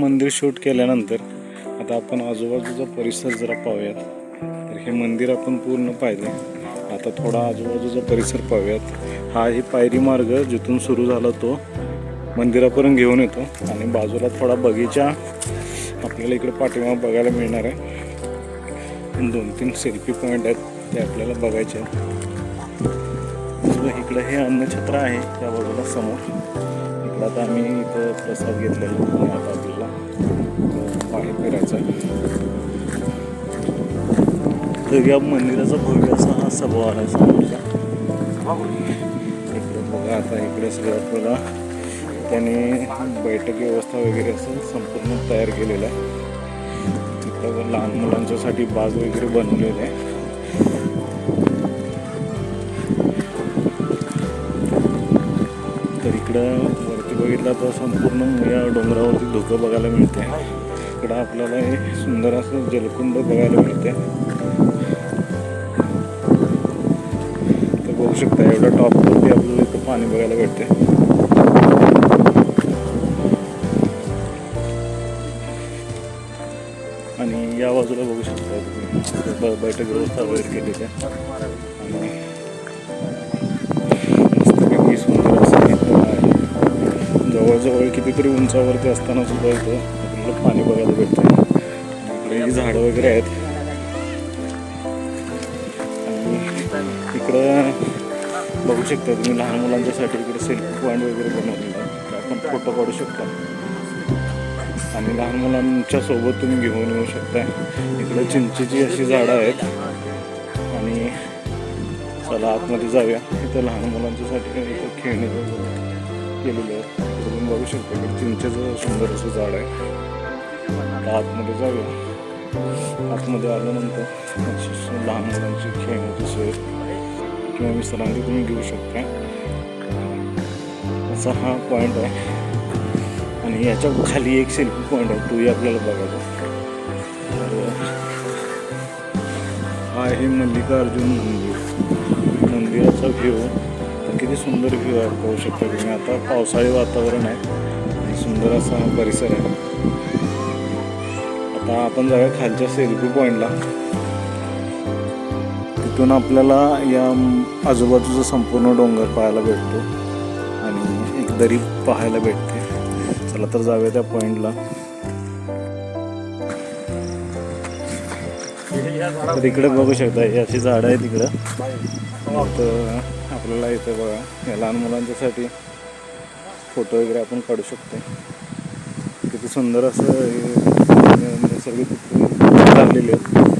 मंदिर शूट केल्यानंतर आता आपण आजूबाजूचा परिसर जरा पाहूयात. तर हे मंदिर आपण पूर्ण पाहिलं. आता थोडा आजूबाजूचा परिसर पाहूयात. हा ही पायरी मार्ग जिथून सुरू झाला तो मंदिरापर्यंत घेऊन येतो. आणि बाजूला थोडा बगीचा आपल्याला इकडे पाठिंबा बघायला मिळणार आहे. दोन तीन सेल्फी पॉईंट आहेत ते आपल्याला बघायचे आहेत. इकडं हे अन्नछत्र आहे त्या बाजूला समोर. इकडं आता आम्ही इथं प्रसाद घेतलेला आहे. आता आपल्याला बाहेर फिरायचं तर या मंदिराचा भव्य असा हा सभा आहे समोरचा इकडे बघा आता इकडे सगळ्यात बघा. त्याने बैठक व्यवस्था वगैरे असं संपूर्ण तयार केलेलं आहे. तिकडं लहान मुलांच्यासाठी बाज वगैरे बनवलेले आहे. तर इकडं बघितलं तर संपूर्ण या डोंगरावरती धुकं बघायला मिळते. इकडं आपल्याला हे सुंदर असं जलकुंड बघायला मिळते. तर बघू शकता एवढ्या टॉपवरती आपल्याला इथं पाणी बघायला भेटते. आणि या बाजूला बघू शकता तुम्ही. ब- बैठक व्यवस्था वगैरे केली आहे. आणि जवळजवळ कितीतरी उंचावरती असताना सुद्धा इथं आपल्याला पाणी बघायला भेटतं इकडे झाडं वगैरे आहेत. आणि इकडं बघू शकता तुम्ही लहान मुलांच्यासाठी इकडे सेल्फी पॉईंट वगैरे बनवलेला आहे. आपण फोटो काढू शकता. आणि लहान मुलांच्या सोबत तुम्ही घेऊन येऊ शकता इकडे चिंचेची अशी झाडं आहेत. आणि चला आतमध्ये जाऊया. इथं लहान मुलांच्यासाठी इथं खेळणी वगैरे केलेले आहेत. बघू शकतो की चिंचेचं सुंदर असं झाड आहे. आता आतमध्ये जाऊया. आतमध्ये आल्यानंतर लहान मुलांची खेळण्याची सोय किंवा विश्रांती तुम्ही घेऊ शकता. असा हा पॉईंट आहे. आणि याच्या खाली एक सेल्फी पॉईंट आहे. तोही आपल्याला बघायचा. हा आहे मल्लिकार्जुन मंदिर. मंदिराचा व्ह्यू तर किती सुंदर व्ह्यू आहे पाहू शकता तुम्ही. आता पावसाळी वातावरण आहे आणि सुंदर असा परिसर आहे. आता आपण जाऊया खालच्या सेल्फी पॉईंटला तिथून आपल्याला या आजूबाजूचा संपूर्ण डोंगर पाहायला भेटतो आणि एक दरी पाहायला भेटते. चला तर जाऊया त्या पॉईंटला तर इकडे बघू शकता ही अशी झाडं आहेत तिकडं तर आपल्याला इथं बघा या लहान मुलांच्यासाठी फोटो वगैरे आपण काढू शकतो. किती सुंदर असं हे नैसर्गिक आहेत.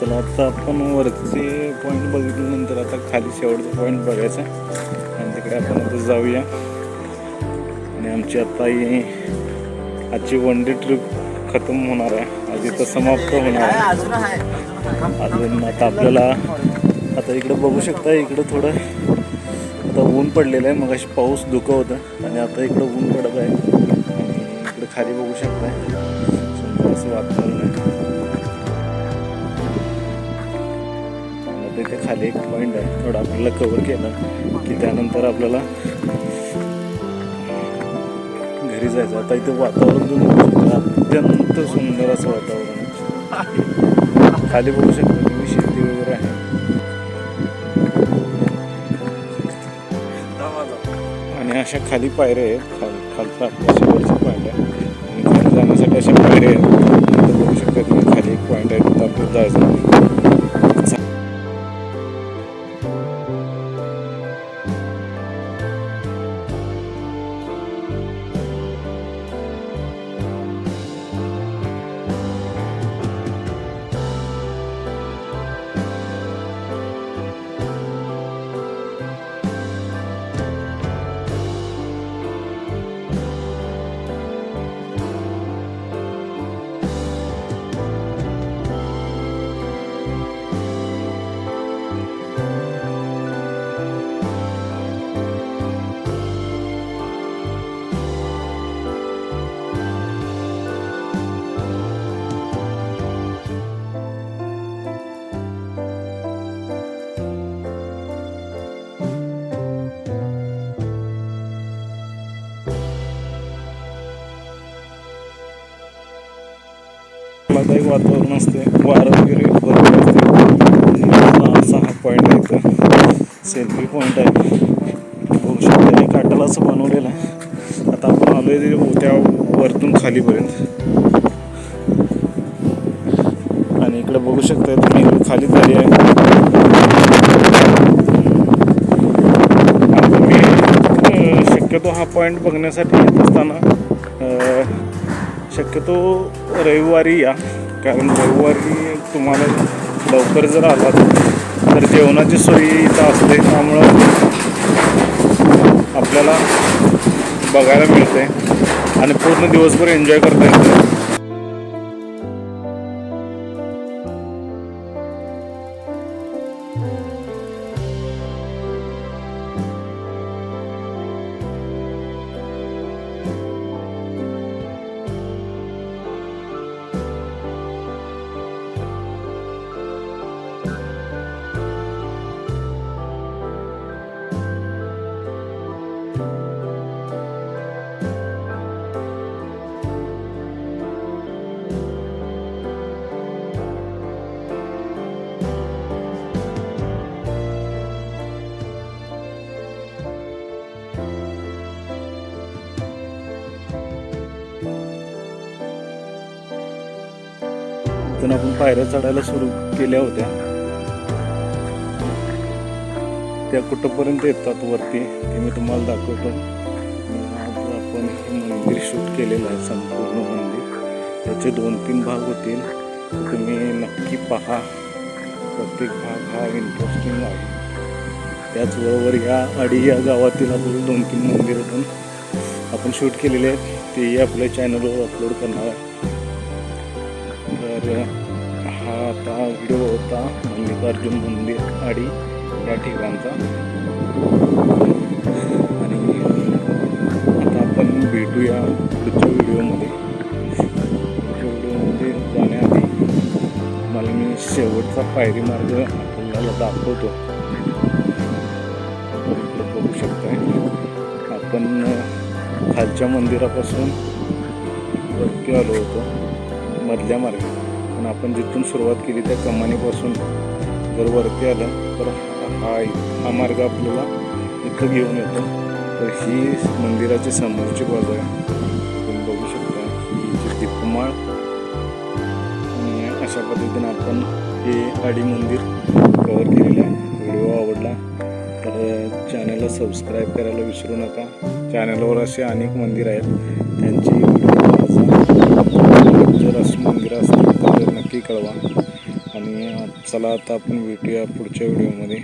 चला आता आपण वरचे पॉईंट बघितल्यानंतर आता खाली शेवटचा पॉईंट बघायचा आणि तिकडे आपण आता जाऊया. आणि आमची आता ही आजची वन डे ट्रिप खतम होणार आहे. आज इथं समाप्त होणार आहे. अजून आता आपल्याला आता इकडे बघू शकता इकडं थोडं आता ऊन पडलेलं आहे. मग अशी पाऊस धुकं होतं. आणि आता इकडं ऊन पडत आहे. आणि इकडे खाली बघू शकता. असं वातावरण आहे. इथे खाली एक पॉईंट आहे. थोडा आपल्याला कवर केलं की त्यानंतर आपल्याला घरी जायचं. आता इथे वातावरण तुम्ही अत्यंत सुंदर असं वातावरण आहे. खाली बघू शकता तुम्ही शेती वगैरे आहे. आणि अशा खाली पायऱ्या आहेत. खाल खालचा आपल्या पायऱ्या आणि खाली जाण्यासाठी अशा पायऱ्या आहेत. बघू शकता तुम्ही वातावरण असते वारं वगैरे भरपूर असते सहा असा हा पॉईंट आहे इथं. सेल्फी पॉईंट आहे. बघू शकता हे काटाला असं बनवलेलं आहे. आता आपण आलो आहे त्या वरतून खालीपर्यंत. आणि इकडे बघू शकता तुम्ही इकडे खाली झाली आहे. शक्यतो हा पॉईंट बघण्यासाठी येत असताना शक्यतो रविवारी या. कारण रविवारी तुम्हाला लवकर जर आलात तर जेवणाची सोयी इथं असते त्यामुळं आपल्याला बघायला मिळते आणि पूर्ण दिवसभर एन्जॉय करता येतं. इथून आपण पायऱ्या चढायला सुरू केल्या होत्या. त्या कुठंपर्यंत येतात वरती ते मी तुम्हाला दाखवतो. आपण मंदिर शूट केलेलं आहे संपूर्ण मंदिर. त्याचे दोन तीन भाग होतील. तुम्ही नक्की पहा. प्रत्येक भाग हा इंटरेस्टिंग आहे. त्याचबरोबर ह्या अडी या गावातील आपल्याला दोन तीन मंदिर पण आपण शूट केलेले आहेत. तेही आपल्या चॅनलवर अपलोड करणार आहे. तर हा आता व्हिडिओ होता मल्लिकार्जुन मंदिर आडी या ठिकाणचा. आणि आता आपण भेटूया पुढच्या व्हिडिओमध्ये पुढच्या व्हिडिओमध्ये जाण्याआधी मला मी शेवटचा पायरी मार्ग आपल्याला दाखवतो. खालच्या मंदिरापासून वरती आलो होतो मधल्या मार्गे. पण आपण जिथून सुरुवात केली त्या कमानीपासून जर वरती आलं तर हा हा मार्ग आपल्याला इथं घेऊन येतो. तर ही मंदिराची समोरची बाजू आहे. तुम्ही बघू शकता ही जी दीपमाळ आणि अशा पद्धतीने आपण हे आडी मंदिर कवर केलेलं आहे. व्हिडिओ आवडला चॅनलला सबस्क्राईब करायला विसरू नका. चॅनलवर असे अनेक मंदिर आहेत. त्यांची जर असं मंदिर असतील तर नक्की कळवा. आणि चला आता आपण भेटूया पुढच्या व्हिडिओमध्ये.